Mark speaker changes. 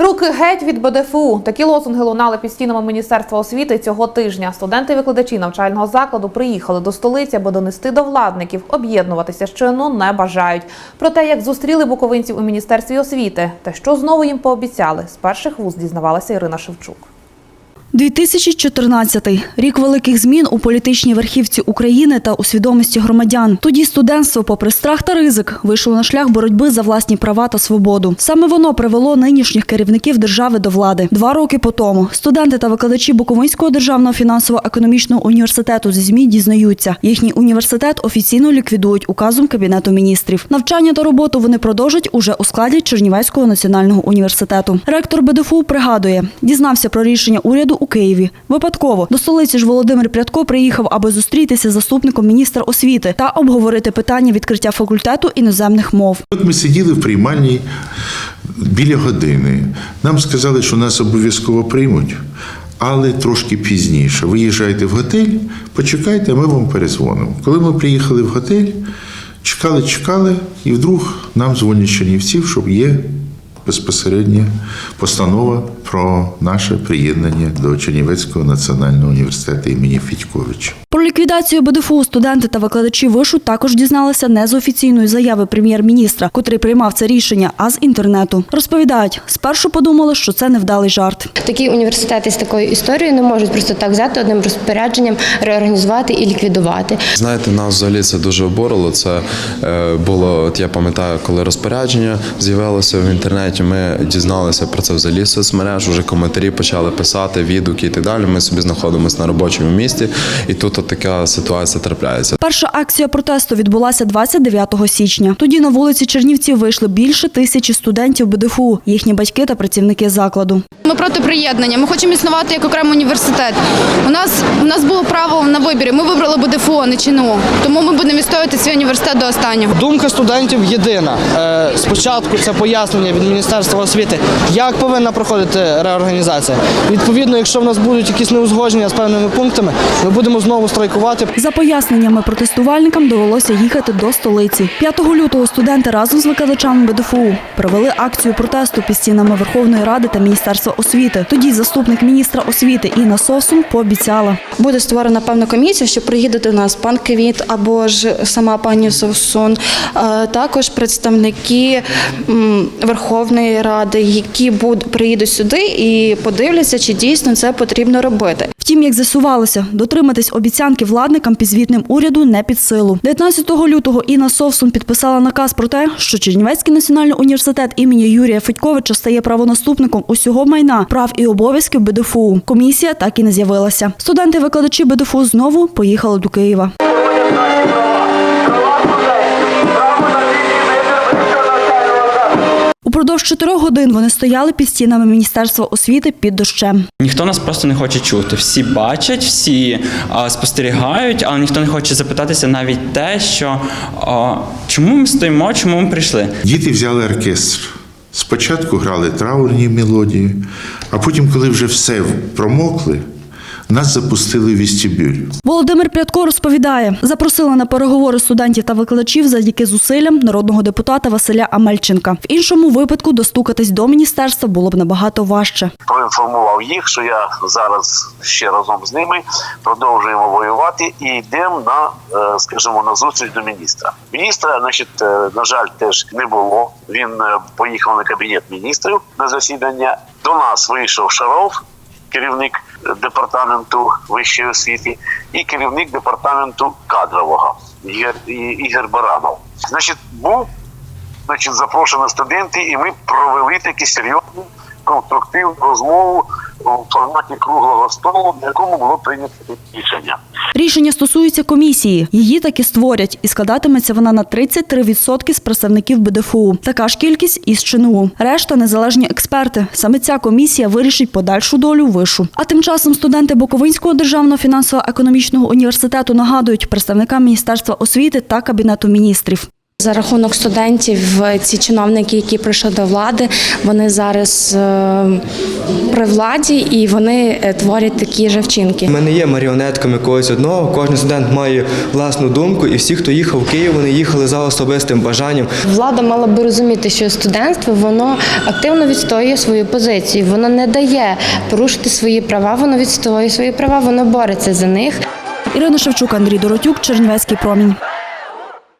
Speaker 1: Руки геть від БДФУ. Такі лозунги лунали під стінами Міністерства освіти цього тижня. Студенти-викладачі навчального закладу приїхали до столиці, аби донести до владників. Об'єднуватися щойно не бажають. Про те, як зустріли буковинців у міністерстві освіти, та що знову їм пообіцяли, з перших вуз дізнавалася Ірина Шевчук.
Speaker 2: 2014 – рік великих змін у політичній верхівці України та у свідомості громадян. Тоді студентство, попри страх та ризик, вийшло на шлях боротьби за власні права та свободу. Саме воно привело нинішніх керівників держави до влади. Два роки по тому студенти та викладачі Буковинського державного фінансово-економічного університету зі ЗМІ дізнаються. Їхній університет офіційно ліквідують указом Кабінету міністрів. Навчання та роботу вони продовжать уже у складі Чернівецького національного університету. Ректор БДФУ пригадує, дізнався про рішення уряду у Києві. Випадково до столиці ж Володимир Прядко приїхав, аби зустрітися з заступником міністра освіти та обговорити питання відкриття факультету іноземних мов.
Speaker 3: От ми сиділи в приймальній біля години. Нам сказали, що нас обов'язково приймуть, але трошки пізніше. Виїжджайте в готель, почекайте, ми вам перезвонимо. Коли ми приїхали в готель, чекали, чекали, і вдруг нам дзвонять Чернівців, що є безпосередня постанова про наше приєднання до Чернівецького національного університету імені Федьковича.
Speaker 2: Ліквідацію БДФУ студенти та викладачі вишу також дізналися не з офіційної заяви прем'єр-міністра, котрий приймав це рішення, а з інтернету. Розповідають, спершу подумали, що це невдалий жарт.
Speaker 4: Такі університети з такою історією не можуть просто так взяти одним розпорядженням, реорганізувати і ліквідувати.
Speaker 5: Знаєте, нас взагалі це дуже обурило. Це е, було, от я пам'ятаю, коли розпорядження з'явилося в інтернеті. Ми дізналися про це взагалі з соцмереж. Уже коментарі почали писати, відгуки і так далі. Ми собі знаходимося на робочому місці, і тут от така ситуація трапляється.
Speaker 2: Перша акція протесту відбулася 29 січня. Тоді на вулиці Чернівців вийшли більше тисячі студентів БДФУ, їхні батьки та працівники закладу.
Speaker 6: Ми проти приєднання. Ми хочемо існувати як окремий університет. У нас у нас було право на вибір. Ми вибрали БДФУ, а не ЧНУ. Тому ми будемо відстоювати свій університет до останнього.
Speaker 7: Думка студентів єдина. Е, Спочатку це пояснення від Міністерства освіти, як повинна проходити реорганізація. Відповідно, якщо в нас будуть якісь неузгодження з певними пунктами, ми будемо знову страйкувати.
Speaker 2: За поясненнями протестувальникам довелося їхати до столиці. 5 лютого студенти разом з викладачами БДФУ провели акцію протесту під стінами Верховної Ради та Міністерства освіти. Тоді заступник міністра освіти Інна Совсун пообіцяла.
Speaker 8: Буде створена певна комісія, що приїде до нас пан Квіт або ж сама пані Совсун, е, також представники Верховної Ради, які буд- приїдуть сюди і подивляться, чи дійсно це потрібно робити.
Speaker 2: Втім, як з'ясувалося, дотриматись обіцянки владникам підзвітним уряду не під силу. 19 лютого Інна Совсун підписала наказ про те, що Чернівецький національний університет імені Юрія Федьковича стає правонаступником усього майна, прав і обов'язків БДФУ. Комісія так і не з'явилася. Студенти-викладачі БДФУ знову поїхали до Києва. Упродовж чотирьох годин вони стояли під стінами Міністерства освіти під дощем.
Speaker 9: Ніхто нас просто не хоче чути. Всі бачать, всі а, спостерігають, але ніхто не хоче запитатися навіть те, що а, чому ми стоїмо, чому ми прийшли.
Speaker 3: Діти взяли оркестр. Спочатку грали траурні мелодії, а потім, коли вже все промокли, нас запустили в вестибюль.
Speaker 2: Володимир Прядко розповідає, запросили на переговори студентів та викладачів завдяки зусиллям народного депутата Василя Амельченка. В іншому випадку достукатись до міністерства було б набагато важче.
Speaker 10: проінформував їх, що я зараз ще разом з ними продовжуємо воювати і йдемо на, е, скажімо, на зустріч до міністра. Міністра, значить, е, на жаль, теж не було. Він е, поїхав на кабінет міністрів на засідання. До нас вийшов Шаров, керівник департаменту вищої освіти, і керівник департаменту кадрового Ігор, Ігор Баранов. Значить, був значить, запрошені студенти, і ми провели такі серйозну конструктивну розмову у форматі круглого столу, на якому було прийнято рішення.
Speaker 2: Рішення стосується комісії. Її таки створять, і складатиметься вона на 33% з представників БДФУ. Така ж кількість із ЧНУ. Решта незалежні експерти. Саме ця комісія вирішить подальшу долю вишу. А тим часом студенти Буковинського державного фінансово-економічного університету нагадують представникам Міністерства освіти та Кабінету міністрів.
Speaker 8: За рахунок студентів, ці чиновники, які прийшли до влади, вони зараз е, при владі і вони е, творять такі же вчинки.
Speaker 11: Ми не є маріонетками когось одного. Кожен студент має власну думку, і всі, хто їхав в Київ, вони їхали за особистим бажанням.
Speaker 4: Влада мала би розуміти, що студентство воно активно відстоює свою позицію. Воно не дає порушити свої права, воно відстоює свої права, воно бореться за них.
Speaker 2: Ірина Шевчук, Андрій Доротюк, Чернівецький промінь.